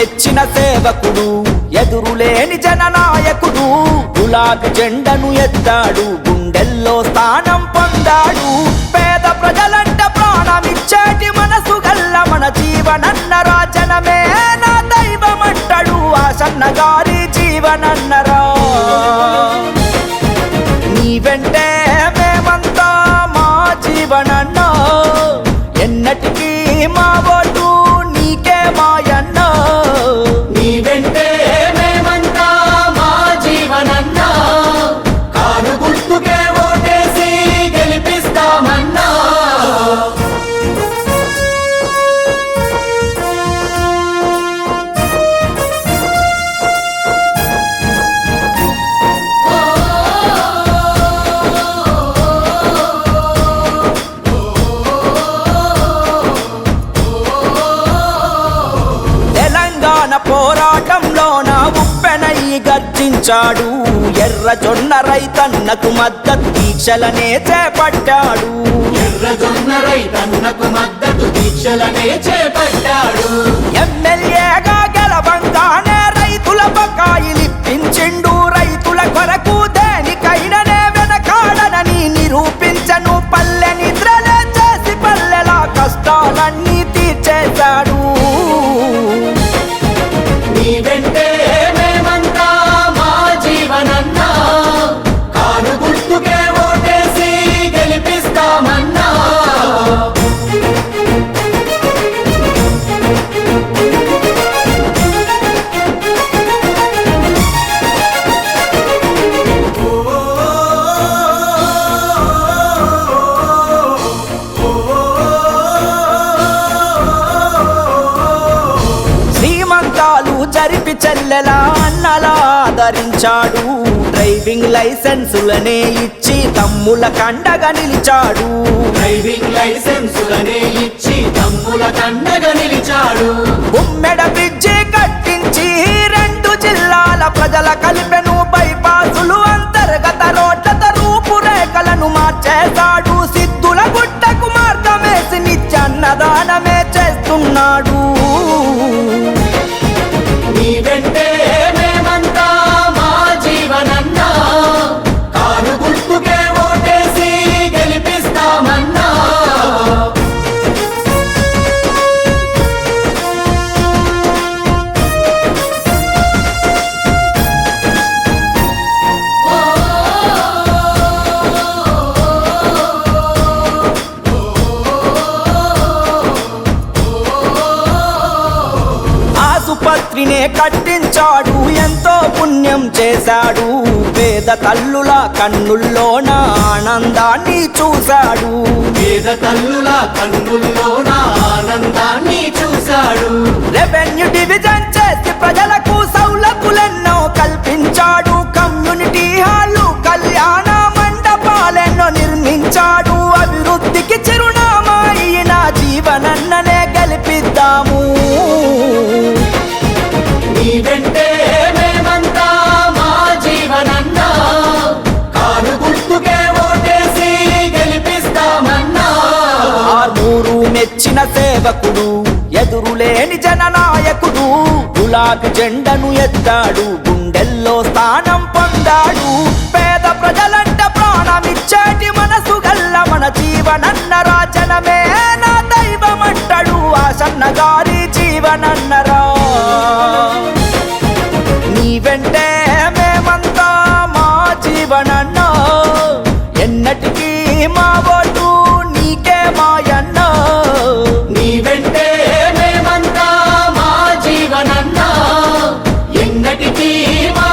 మెచ్చిన సేవకుడు ఎదురులేని జననాయకుడు గులాబీ జెండను ఎత్తాడు గుండెల్లో స్థానం పొందాడు. పేద ప్రజలంట ప్రాణమిచ్చేటి మనసు గల్ల మన జీవనన్న రాజనమే నా దైవమంటాడు. ఆసన్న గారి జీవనన్నరా నీ వెంటే మేమంతా మా జీవనన్న. ఎన్నటికీ మా ఓటు గర్జించాడు ఎర్ర జొన్న రైతన్నకు మద్దతు దీక్షలనే చేపట్టాడు. ఎర్రజొన్న రైతన్నకు మద్దతు దీక్షలనే చేపట్టాడు. ఎమ్మెల్యేగా చెల్లెలా అన్నలా ఆదరించాడు డ్రైవింగ్ లైసెన్సులనే ఇచ్చి తమ్ముల కండగా నిలిచాడు. డ్రైవింగ్ లైసెన్సులనే ఇచ్చి తమ్ముల కండగా నిలిచాడు. ఉమ్మెడ బ్రిడ్జి కట్టించి రెండు జిల్లాల ప్రజల కలిపెను ఆసుపత్రినే కట్టించాడు ఎంతో పుణ్యం చేశాడు. పేద తల్లుల కన్నుల్లోన ఆనందాన్ని చూశాడు. పేద తల్లుల కన్నుల్లోన ఆనందాన్ని చూశాడు. రెవెన్యూ డివిజన్ చేసి ప్రజలకు సేవకుడు ఎదురులేని జననాయకుడు గులాబీ జెండను ఎత్తాడు గుండెల్లో స్థానం పొందాడు. పేద ప్రజలంట ప్రాణమిచ్చేటి మనసు గల్ల మన జీవనన్న రాజనమే నా దైవమంటాడు. ఆ సన్నగారి జీవనన్నరా నీ వెంటే మేమంతా మా జీవనన్న. ఎన్నటికీ మా ఓటు